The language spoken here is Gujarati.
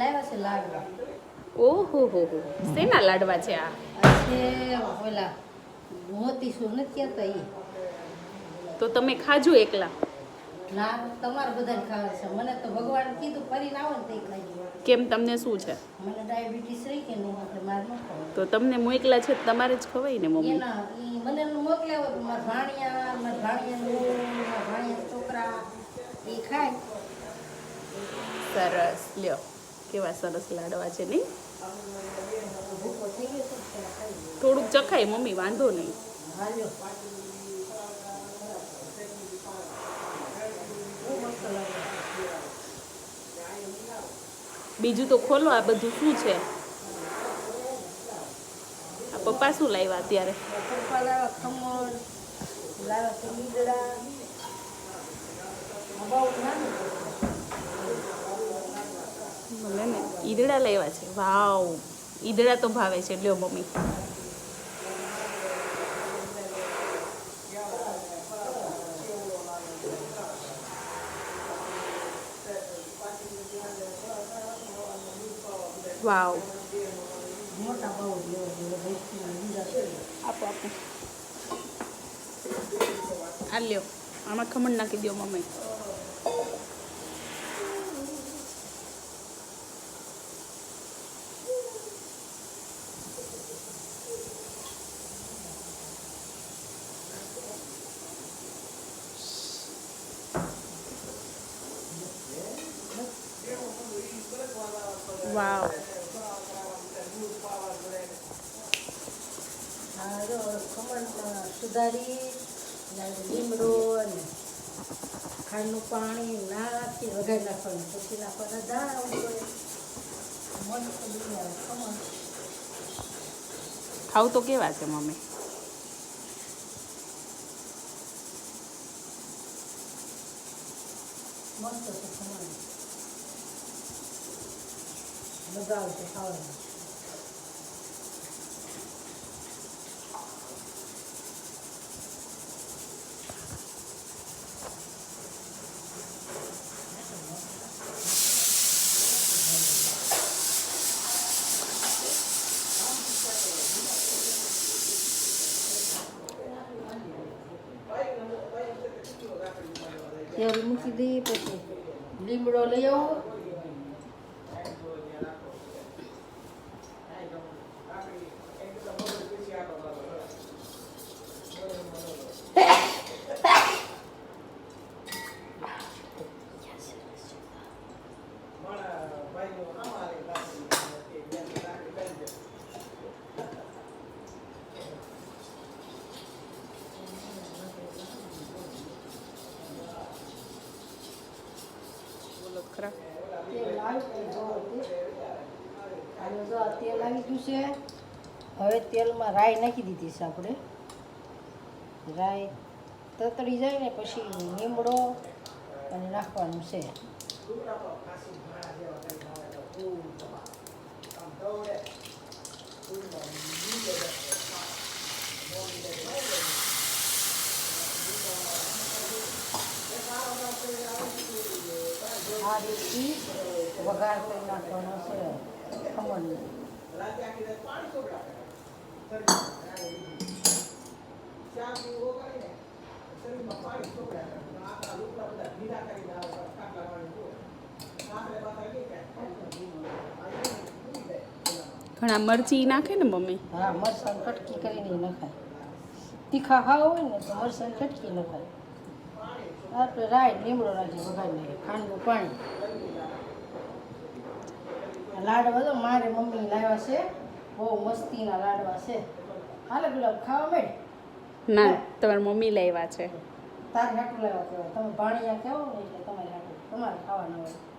લાવ્યા છે લાડવા. ઓહો હો હો. શેના લાડવા છે આ? છે ઓલા મોતીસૂર નથી કહેતા ઈ. તો તમે ખાજો એકલા. ના તમારે બધાને ખાવા છે. મને તો ભગવાન કીધું ફરીને આવો ને તે ખાજો કેમ તમને શું છે? મને ડાયાબિટીસ રહી કે નહીં એટલે મારે ન તો તમને મોકલા છે તમારે જ ખવાય ને મમ્મી? મને મોકલ્યા હોય મારા ભાણિયા મારા ભાણિયાનું મારા ભાણિયા છોકરા એ ખાય. સરસ લ્યો. કેવા સરસ લાડવા છે નહીં. થોડુંક ચખાય મમ્મી, વાંધો નહીં. બીજું તો ખોલો, આ બધું શું છે? આ પપ્પા શું લાવ્યા અત્યારે? ખમણ, લાવ્યા છે ઈદડા આ બહુ નાનું મને ને ઈદડા લાવ્યા છે. વાવ, ઈદડા તો ભાવે છે. લ્યો મમ્મી. વાવ. મોટા બહુ લેવા જેવો ભેંસના લીલા છે આપો આપો. આ લ્યો. આમાં ખમણ નાખી દો મમ્મી. વાવ સુધારી લીમડો અને ખાંડનું પાણી નાખી વઘારી નાખવાનું. પછી નાખવાના બન્યા ખમણ. ખાવ તો કેવા છે મમ્મી? મસ્ત છે ખમણ. મજા આવશે ખાવાની તેલ મૂકી દઈએ પછી લીમડો લઈ આવો તો ખરા તેલ આવી ગયું છે, હવે તેલમાં રાઈ નાખી દીધી છે આપણે. રાઈ તતડી જાય ને પછી લીમડો અને નાખવાનું છે. આ રીતથી વઘાર કરી નાખવાનો છે ઘણા મરચી નાખે ને મમ્મી? હા મરચાં કટકી કરીને નખાય. તીખા ખાવ હોય ને તો મરચાં કટકી નખાય. આપણે રાઈ લીમડો રાખી વઘારી નાખે ખાંડનું પાણી. લાડવા તો મારે મમ્મી લાવ્યા છે બહુ મસ્તીના લાડવા છે. હાલે ગુલાબ ખાવા મેડ. ના તમારી મમ્મી લાવ્યા છે. તારે હાટું લાવ્યા કહેવાય. તમે ભાણિયા કહેવો ને એટલે તમારે હાટું તમારે ખાવાના હોય.